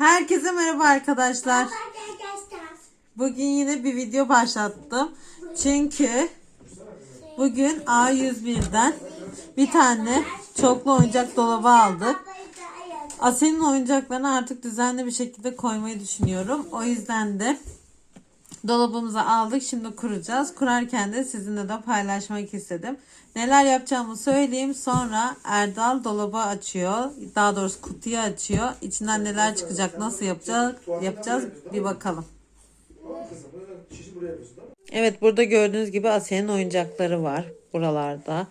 Herkese merhaba arkadaşlar. Bugün yine bir video başlattım. Çünkü bugün A101'den bir tane çoklu oyuncak dolabı aldık. Asel'in oyuncaklarını artık düzenli bir şekilde koymayı düşünüyorum. O yüzden de dolabımıza aldık. Şimdi kuracağız. Kurarken de sizinle de paylaşmak istedim. Neler yapacağımı söyleyeyim. Sonra Erdal dolabı açıyor. Daha doğrusu kutuyu açıyor. İçinden neler çıkacak, nasıl yapacağız, yapacağız bir bakalım. Evet burada gördüğünüz gibi Asya'nın oyuncakları var buralarda.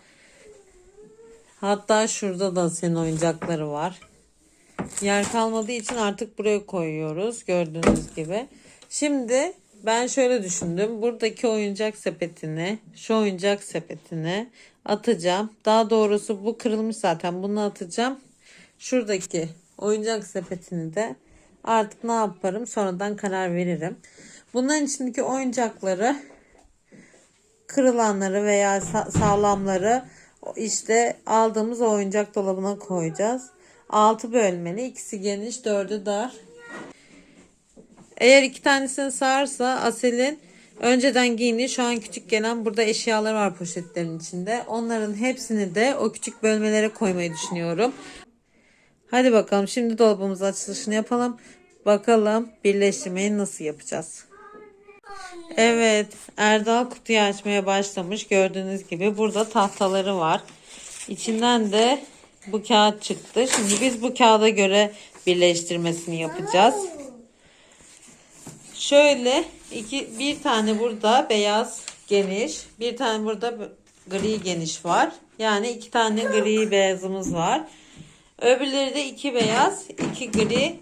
Hatta şurada da Asya'nın oyuncakları var. Yer kalmadığı için artık buraya koyuyoruz gördüğünüz gibi. Şimdi ben şöyle düşündüm. Buradaki oyuncak sepetini, şu oyuncak sepetine atacağım. Daha doğrusu bu kırılmış zaten. Bunu atacağım. Şuradaki oyuncak sepetini de artık ne yaparım sonradan karar veririm. Bunların içindeki oyuncakları kırılanları veya sa- sağlamları işte aldığımız oyuncak dolabına koyacağız. 6 bölmeli, ikisi geniş, dördü dar. Eğer iki tanesini sağarsa Asel'in önceden giydiği şu an küçük gelen burada eşyalar var poşetlerin içinde. Onların hepsini de o küçük bölmelere koymayı düşünüyorum. Hadi bakalım şimdi dolabımız açılışını yapalım. Bakalım birleştirmeyi nasıl yapacağız. Evet, Erdal kutuyu açmaya başlamış. Gördüğünüz gibi burada tahtaları var. İçinden de bu kağıt çıktı. Şimdi biz bu kağıda göre birleştirmesini yapacağız. Şöyle iki bir tane burada beyaz geniş, bir tane burada gri geniş var. Yani iki tane gri beyazımız var. Öbürleri de iki beyaz, iki gri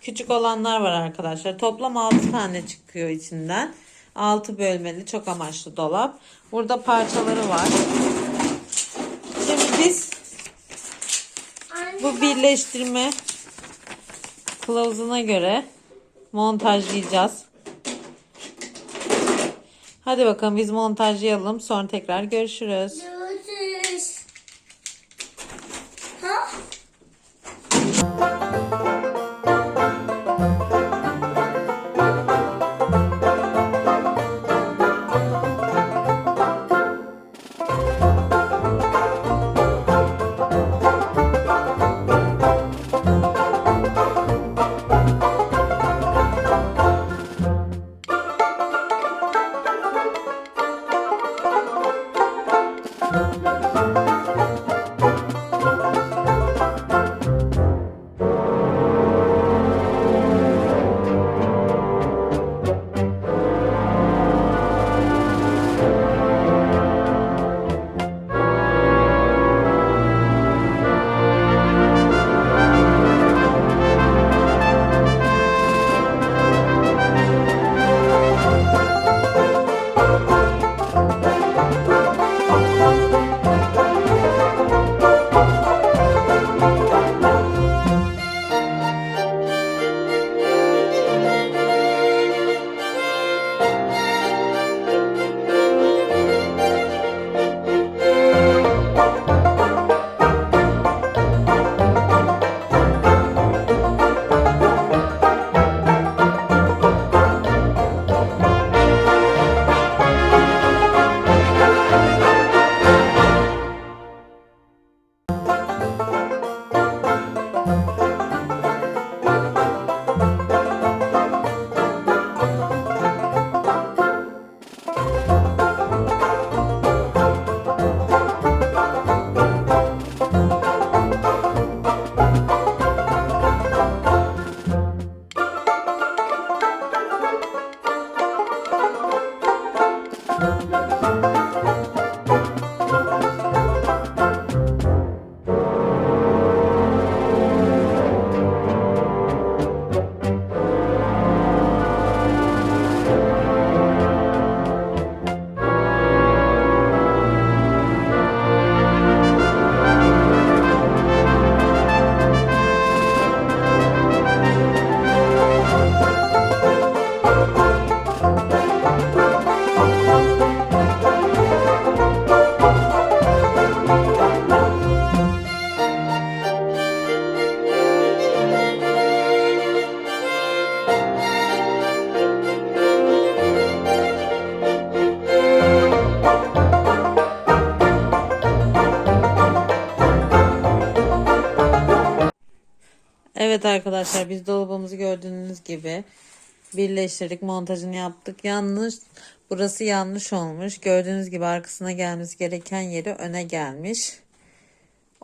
küçük olanlar var arkadaşlar. Toplam 6 tane çıkıyor içinden. 6 bölmeli çok amaçlı dolap. Burada parçaları var. Şimdi biz bu birleştirme kılavuzuna göre montajlayacağız. Hadi bakalım biz montajlayalım. Sonra tekrar görüşürüz. Evet arkadaşlar biz dolabımızı gördüğünüz gibi birleştirdik montajını yaptık. Yanlış burası yanlış olmuş. Gördüğünüz gibi arkasına gelmesi gereken yeri öne gelmiş.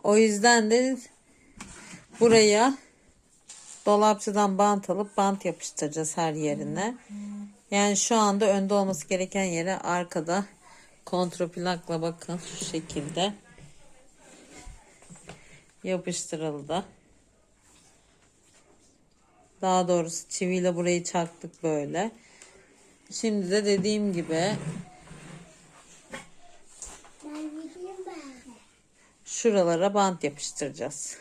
O yüzden de buraya dolapçıdan bant alıp bant yapıştıracağız her yerine. Yani şu anda önde olması gereken yere arkada kontroplakla bakın şu şekilde yapıştırıldı. Daha doğrusu çiviyle burayı çaktık böyle. Şimdi de dediğim gibi şuralara bant yapıştıracağız.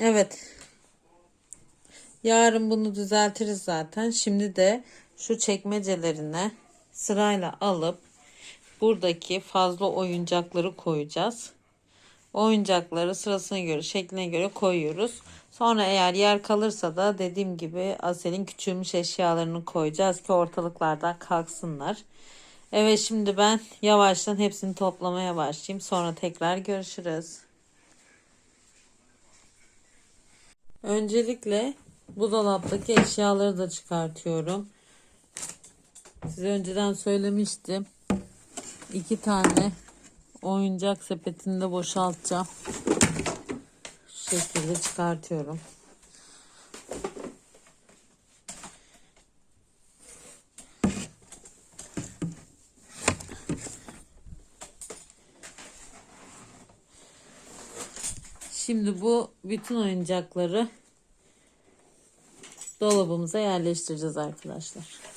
Evet. Yarın bunu düzeltiriz zaten. Şimdi de şu çekmecelerine sırayla alıp buradaki fazla oyuncakları koyacağız. Oyuncakları sırasına göre, şekline göre koyuyoruz. Sonra eğer yer kalırsa da dediğim gibi Asel'in küçülmüş eşyalarını koyacağız ki ortalıklardan kalksınlar. Evet şimdi ben yavaştan hepsini toplamaya başlayayım. Sonra tekrar görüşürüz. Öncelikle bu dolaptaki eşyaları da çıkartıyorum. Size önceden söylemiştim. İki tane oyuncak sepetinde boşaltacağım. Şekilde çıkartıyorum. Şimdi bu bütün oyuncakları dolabımıza yerleştireceğiz arkadaşlar.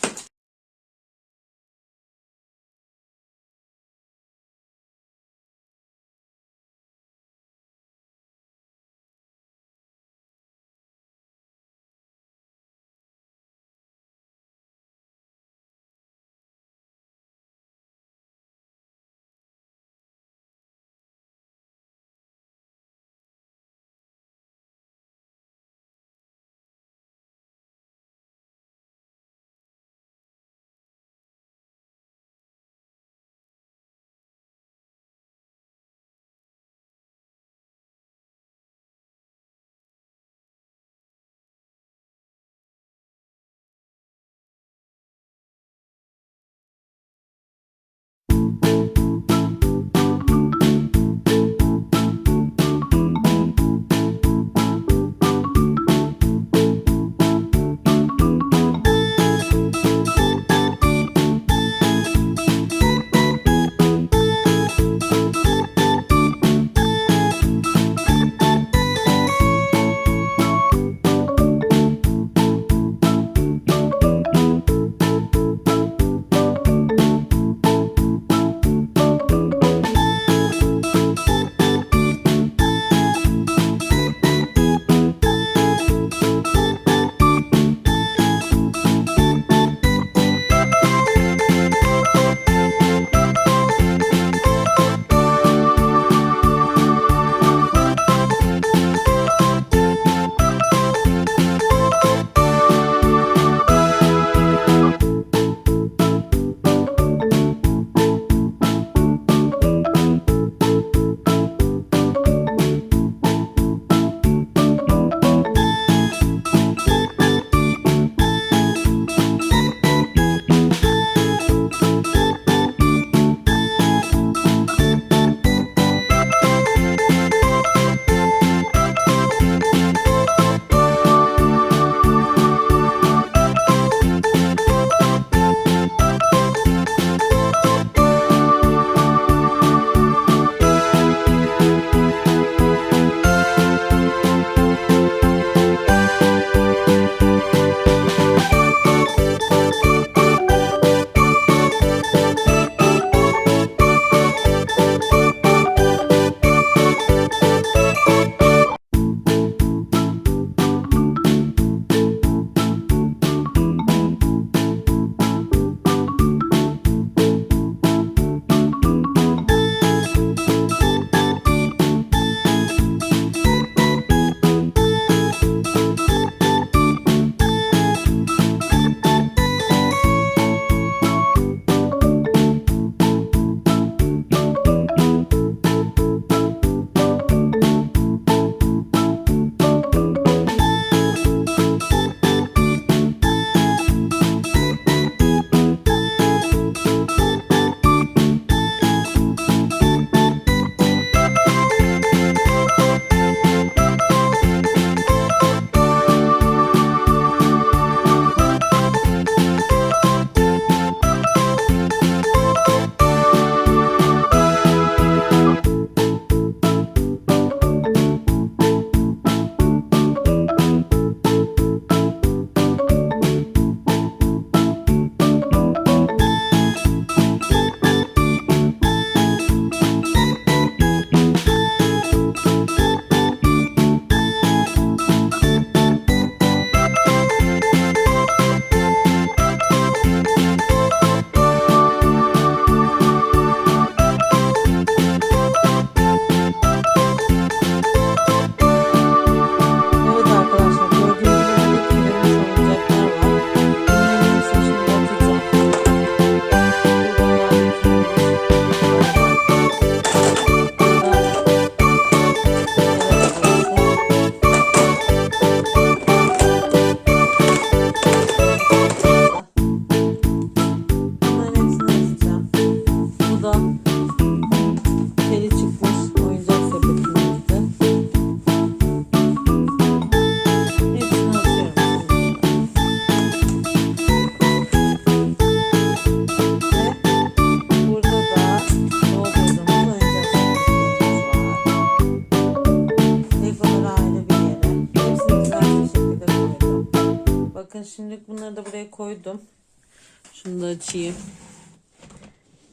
Açayım.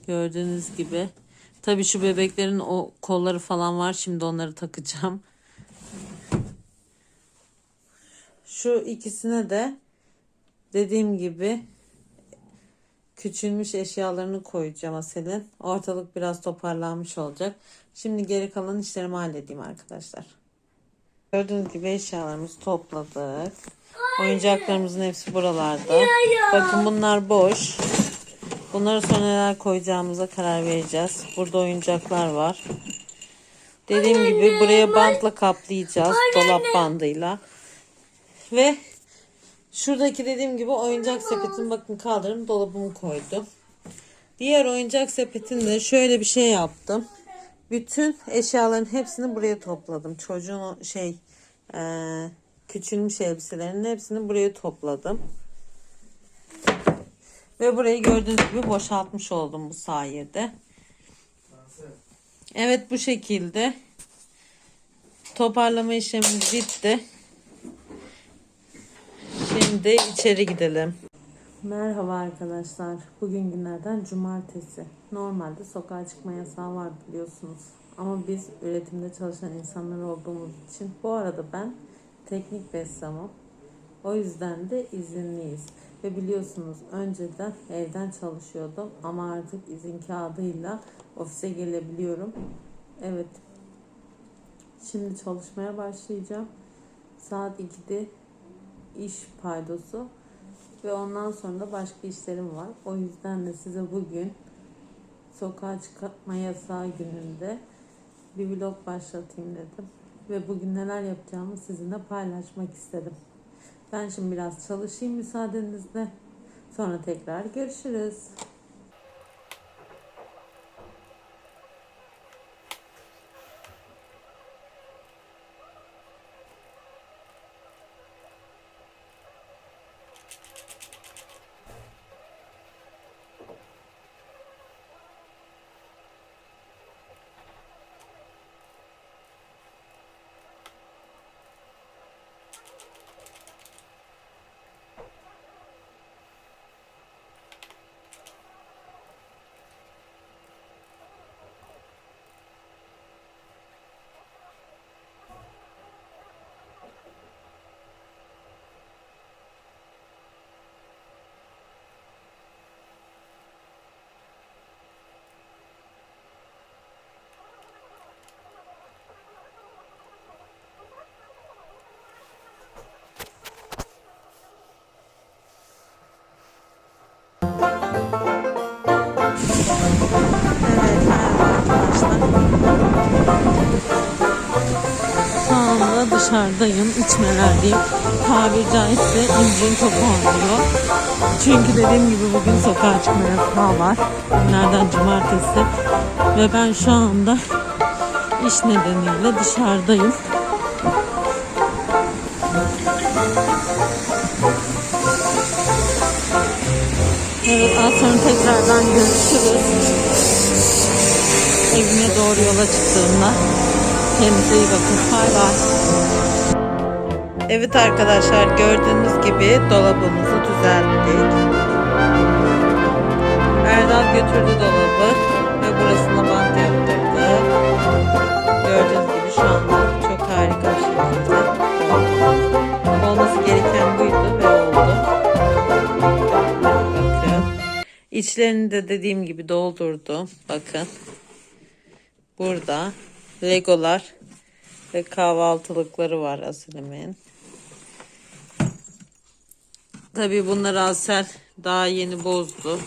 Gördüğünüz gibi. Tabii şu bebeklerin o kolları falan var. Şimdi onları takacağım. Şu ikisine de dediğim gibi küçülmüş eşyalarını koyacağım Asel'in. Ortalık biraz toparlanmış olacak. Şimdi geri kalan işlerimi halledeyim arkadaşlar. Gördüğünüz gibi eşyalarımızı topladık. Oyuncaklarımızın hepsi buralarda. Bakın bunlar boş. Bunları sonra neler koyacağımıza karar vereceğiz. Burada oyuncaklar var. Dediğim gibi buraya bantla kaplayacağız. Dolap bandıyla. Ve şuradaki dediğim gibi oyuncak sepetini bakın kaldırım dolabımı koydum. Diğer oyuncak sepetinde şöyle bir şey yaptım. Bütün eşyaların hepsini buraya topladım. Çocuğun şey eee, küçülmüş elbiselerinin hepsini buraya topladım. Ve burayı gördüğünüz gibi boşaltmış oldum bu sayede. Evet bu şekilde toparlama işlemimiz bitti. Şimdi içeri gidelim. Merhaba arkadaşlar. Bugün günlerden cumartesi. Normalde sokağa çıkma yasağı var biliyorsunuz. Ama biz üretimde çalışan insanlar olduğumuz için bu arada ben teknik ressamım. O yüzden de izinliyiz. Ve biliyorsunuz önceden evden çalışıyordum ama artık izin kağıdıyla ofise gelebiliyorum. Evet. Şimdi çalışmaya başlayacağım. Saat 2'de iş paydosu ve ondan sonra da başka işlerim var. O yüzden de size bugün sokağa çıkma yasağı gününde bir vlog başlatayım dedim. Ve bugün neler yapacağımı sizinle paylaşmak istedim. Ben şimdi biraz çalışayım müsaadenizle. Sonra tekrar görüşürüz. Dışarıdayım. içmelerdeyim. Tabiri caizse incin topu oynuyor. Çünkü dediğim gibi bugün sokağa çıkma yasağı var. Günlerden cumartesi. Ve ben şu anda iş nedeniyle dışarıdayım. Evet az sonra tekrardan görüşürüz. Evime doğru yola çıktığımda. Kendinize iyi bakın. Bay bay. Evet arkadaşlar gördüğünüz gibi dolabımızı düzelttik. Erdal götürdü dolabı ve burasına bant yaptırdı. Gördüğünüz gibi şu anda çok harika bir şekilde. Olması gereken buydu ve oldu. Bakın. İçlerini de dediğim gibi doldurdum. Bakın. Burada legolar ve kahvaltılıkları var Asilim'in. Tabii bunları Asel daha yeni bozdu.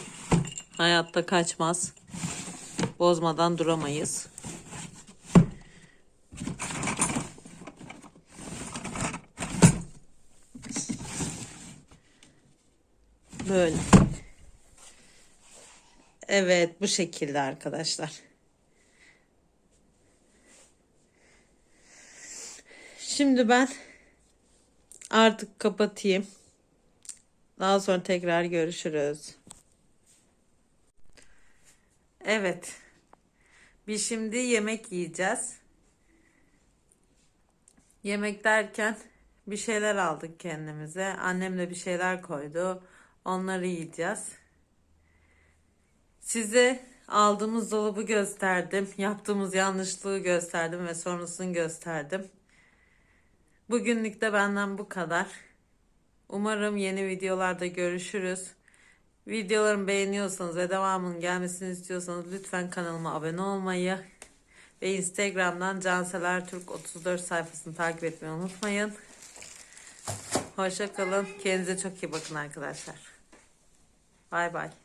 Hayatta kaçmaz. Bozmadan duramayız. Böyle. Evet bu şekilde arkadaşlar. Şimdi ben artık kapatayım. Daha sonra tekrar görüşürüz. Evet. Biz şimdi yemek yiyeceğiz. Yemek derken bir şeyler aldık kendimize. Annem de bir şeyler koydu. Onları yiyeceğiz. Size aldığımız dolabı gösterdim. Yaptığımız yanlışlığı gösterdim ve sonrasını gösterdim. Bugünlük de benden bu kadar. Umarım yeni videolarda görüşürüz. Videolarımı beğeniyorsanız ve devamının gelmesini istiyorsanız lütfen kanalıma abone olmayı ve Instagram'dan Canseler Türk 34 sayfasını takip etmeyi unutmayın. Hoşça kalın. Kendinize çok iyi bakın arkadaşlar. Bay bay.